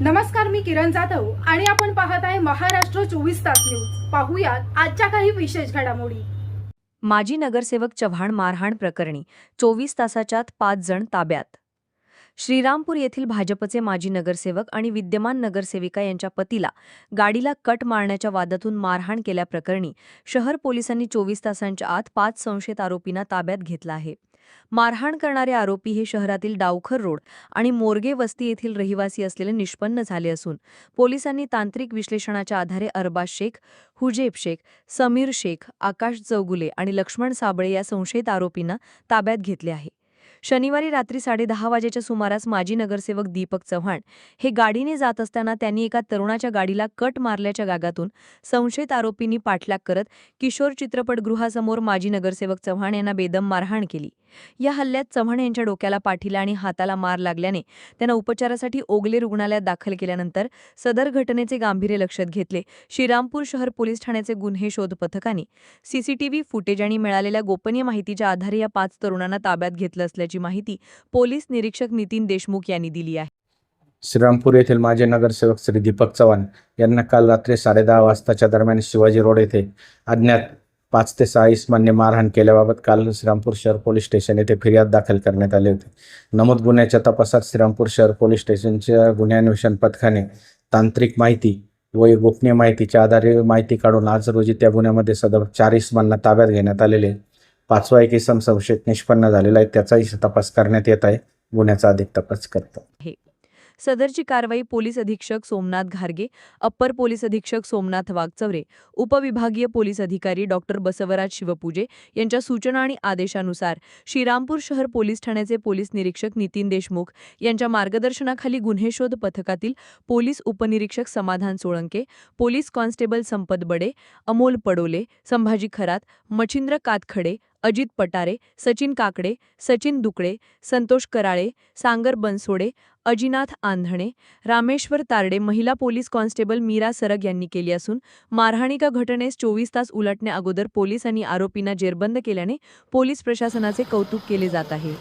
नमस्कार मी किरण जाधव आणि आपण पाहत आहे महाराष्ट्र चोवीस तास न्यूज. पाहूयात आजच्या काही विशेष घडामोडी. माजी नगरसेवक चव्हाण मारहाण प्रकरणी चोवीस तासाच्यात पाच जण ताब्यात. श्रीरामपूर येथील भाजपचे माजी नगरसेवक आणि विद्यमान नगरसेविका यांच्या पतीला गाडीला कट मारण्याच्या वादातून मारहाण केल्याप्रकरणी शहर पोलिसांनी चोवीस तासांच्या आत पाच संशयित आरोपींना ताब्यात घेतला आहे. मारहाण करणारे आरोपी हे शहरातील डावखर रोड आणि मोरगे वस्ती येथील रहिवासी असलेले निष्पन्न झाले असून पोलिसांनी तांत्रिक विश्लेषणाच्या आधारे अरबाज शेख हुजेब शेख समीर शेख आकाश चौगुले आणि लक्ष्मण साबळे या संशयित आरोपींना ताब्यात घेतले आहे. शनिवारी रात्री साडेदहा वाजेच्या सुमारास माजी नगरसेवक दीपक चव्हाण हे गाडीने जात असताना त्यांनी एका तरुणाच्या गाडीला कट मारल्याच्या गागातून संशयित आरोपींनी पाठलाग करत किशोर चित्रपटगृहासमोर माजी नगरसेवक चव्हाण यांना बेदम मारहाण केली. या हल्ल्यात चव्हाण यांच्या डोक्याला पाठीला आणि हाताला मार लागल्याने त्यांना उपचारासाठी ओगले रुग्णालयात दाखल केल्यानंतर सदर घटनेचे गांभीर्य लक्षात घेतले. श्रीरामपूर शहर पोलीस ठाण्याचे गुन्हे शोध पथकाने सीसीटीव्ही फुटेज आणि मिळालेल्या गोपनीय माहितीच्या आधारे या पाच तरुणांना ताब्यात घेतलं असल्याची माहिती पोलीस निरीक्षक नितीन देशमुख यांनी दिली आहे. श्रीरामपूर येथील माजी नगरसेवक श्री दीपक चव्हाण यांना काल रात्री साडेदहा वाजताच्या दरम्यान शिवाजी रोड येथे अज्ञात पाच ते सहा इस्मांनी मारहाण केल्याबाबत काल श्रीरामपूर शहर पोलीस स्टेशन येथे फिर्याद दाखल करण्यात आली होती. नमूद गुन्ह्याच्या तपासात श्रीरामपूर शहर पोलीस स्टेशनच्या गुन्ह्यान्वेषण पथकाने तांत्रिक माहिती व गोपनीय माहितीच्या आधारे माहिती काढून आज रोजी त्या गुन्ह्यामध्ये सदर चार इस्मांना ताब्यात घेण्यात आलेले आहे. पाचवा एक इसम संशयित निष्पन्न झालेला आहे. त्याचाही तपास करण्यात येत आहे. गुन्ह्याचा अधिक तपास करतो. सदरची कारवाई पोलीस अधीक्षक सोमनाथ घारगे अप्पर पोलीस अधीक्षक सोमनाथ वाघचवरे उपविभागीय पोलीस अधिकारी डॉक्टर बसवराज शिवपूजे यांच्या सूचना आणि आदेशानुसार श्रीरामपूर शहर पोलीस ठाण्याचे पोलीस निरीक्षक नितीन देशमुख यांच्या मार्गदर्शनाखाली गुन्हे शोध पथकातील पोलीस उपनिरीक्षक समाधान सोळंके पोलीस कॉन्स्टेबल संपत बडे अमोल पडोले संभाजी खरात मच्छिंद्र कातखडे अजित पटारे सचिन काकडे सचिन दुकडे संतोष कराळे सांगर बनसोडे अजिनाथ आंधणे रामेश्वर तारडे महिला पोलीस कॉन्स्टेबल मीरा सरग यांनी केली असून मारहाणीका घटनेस चोवीस तास उलटण्या अगोदर पोलिसांनी आरोपींना जेरबंद केल्याने पोलीस प्रशासनाचे कौतुक केले जात आहे.